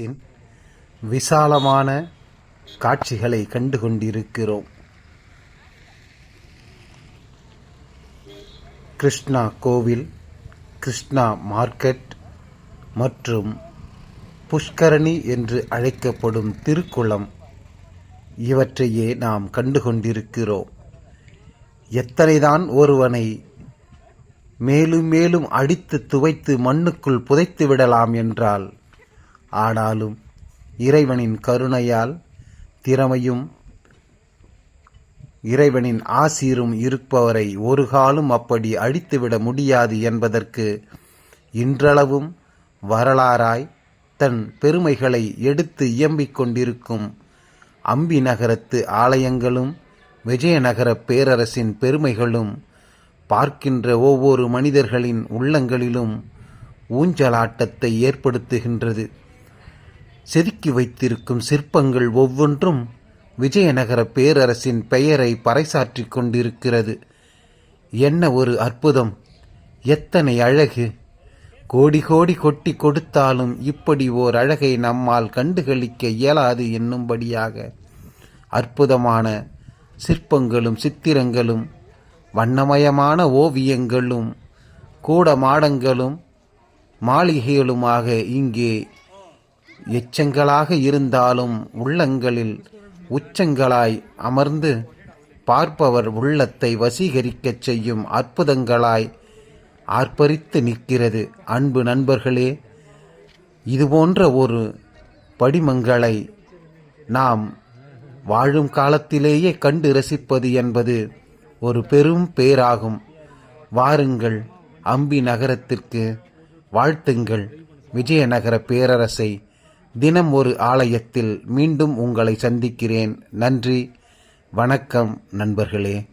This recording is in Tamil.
தின் விசாலமான காட்சிகளை கண்டு கொண்டிருக்கிறோம் கிருஷ்ணா கோவில் கிருஷ்ணா மார்க்கெட் மற்றும் புஷ்கரணி என்று அழைக்கப்படும் திருக்குளம் இவற்றையே நாம் கண்டு கொண்டிருக்கிறோம் எத்தனைதான் ஒருவனை மேலும் மேலும் அடித்து துவைத்து மண்ணுக்குள் புதைத்து விடலாம் என்றால் ஆனாலும் இறைவனின் கருணையால் திறமையும் இறைவனின் ஆசீரும் இருப்பவரை ஒரு காலும் அப்படி அழித்துவிட முடியாது என்பதற்கு இன்றளவும் வரலாறாய் தன் பெருமைகளை எடுத்து இயம்பிக் கொண்டிருக்கும் அம்பி நகரத்து ஆலயங்களும் விஜயநகர பேரரசின் பெருமைகளும் பார்க்கின்ற ஒவ்வொரு மனிதர்களின் உள்ளங்களிலும் ஊஞ்சலாட்டத்தை ஏற்படுத்துகின்றது. செதுக்கி வைத்திருக்கும் சிற்பங்கள் ஒவ்வொன்றும் விஜயநகர பேரரசின் பெயரை பறைசாற்றிக் கொண்டிருக்கிறது. என்ன ஒரு அற்புதம்! எத்தனை அழகு! கோடி கோடி கொட்டி கொடுத்தாலும் இப்படி ஓர் அழகை நம்மால் கண்டுகளிக்க இயலாது என்னும்படியாக. அற்புதமான சிற்பங்களும் சித்திரங்களும் வண்ணமயமான ஓவியங்களும் கூட மாடங்களும் மாளிகைகளுமாக இங்கே எச்சங்களாக இருந்தாலும் உள்ளங்களில் உச்சங்களாய் அமர்ந்து பார்ப்பவர் உள்ளத்தை வசீகரிக்கச் செய்யும் அற்புதங்களாய் ஆர்ப்பரித்து நிற்கிறது. அன்பு நண்பர்களே இதுபோன்ற ஒரு படிமங்களை நாம் வாழும் காலத்திலேயே கண்டு ரசிப்பது என்பது ஒரு பெரும் பேராகும். வாருங்கள் அம்பி நகரத்திற்கு வாழ்த்துங்கள். விஜயநகர பேரரசை தினம் ஒரு ஆலயத்தில் மீண்டும் உங்களை சந்திக்கிறேன். நன்றி. வணக்கம் நண்பர்களே.